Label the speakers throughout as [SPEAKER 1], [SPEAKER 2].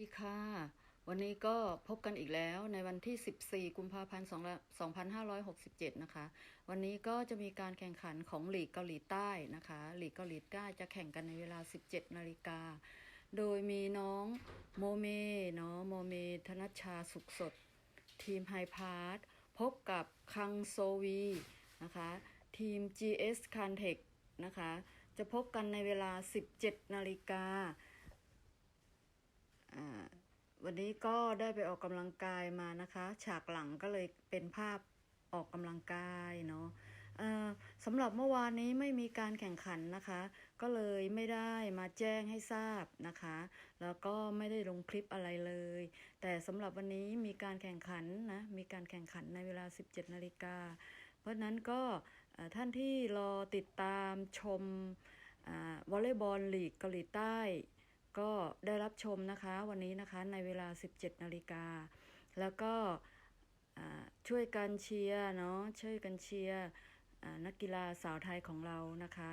[SPEAKER 1] สวัสดีค่ะ วันนี้ก็พบกันอีกแล้วในวันที่ 14 กุมภาพันธ์ 2567 นะคะ วันนี้ก็จะมีการแข่งขันของหลีกเกาหลีใต้นะคะ หลีกเกาหลีใต้จะแข่งกันในเวลา 17 นาฬิกา โดยมีน้องโมเมเนาะโมเมธนชชาสุขสด ทีมไฮพาร์ทพบกับคังโซวีนะคะ ทีม GS c a n t e c h นะคะ จะพบกันในเวลา 17 นาฬิกา วันนี้ก็ได้ไปออกกำลังกายมานะคะ ฉากหลังก็เลยเป็นภาพออกกำลังกายเนาะสำหรับเมื่อวานนี้ไม่มีการแข่งขันนะคะ ก็เลยไม่ได้มาแจ้งให้ทราบนะคะ แล้วก็ไม่ได้ลงคลิปอะไรเลย แต่สำหรับวันนี้มีการแข่งขันนะมีการแข่งขันในเวลา 17นาฬิกาเพราะนั้นก็ท่านที่รอติดตามชมอวอลเลย์บอลลีกเกาหลีใต้ ก็ได้รับชมนะคะวันนี้นะคะในเวลา 17นาฬิกาแล้วก็ช่วยกันเชียร์เนาะช่วยกันเชียร์นักกีฬาสาวไทยของเรานะคะ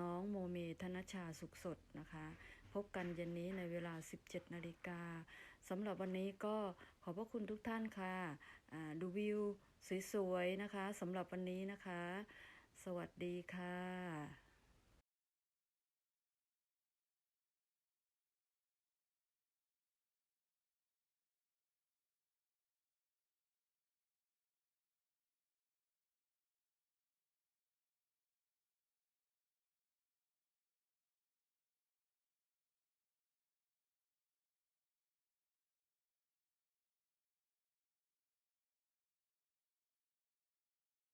[SPEAKER 1] น้องโมเมธนชชาสุขสดนะคะ พบกันเย็นนี้ในเวลา 17นาฬิกาสำหรับวันนี้ก็ขอบพระคุณทุกท่านค่ะอ่าดูวิวสวยๆนะคะสำหรับวันนี้นะคะ สวัสดีค่ะ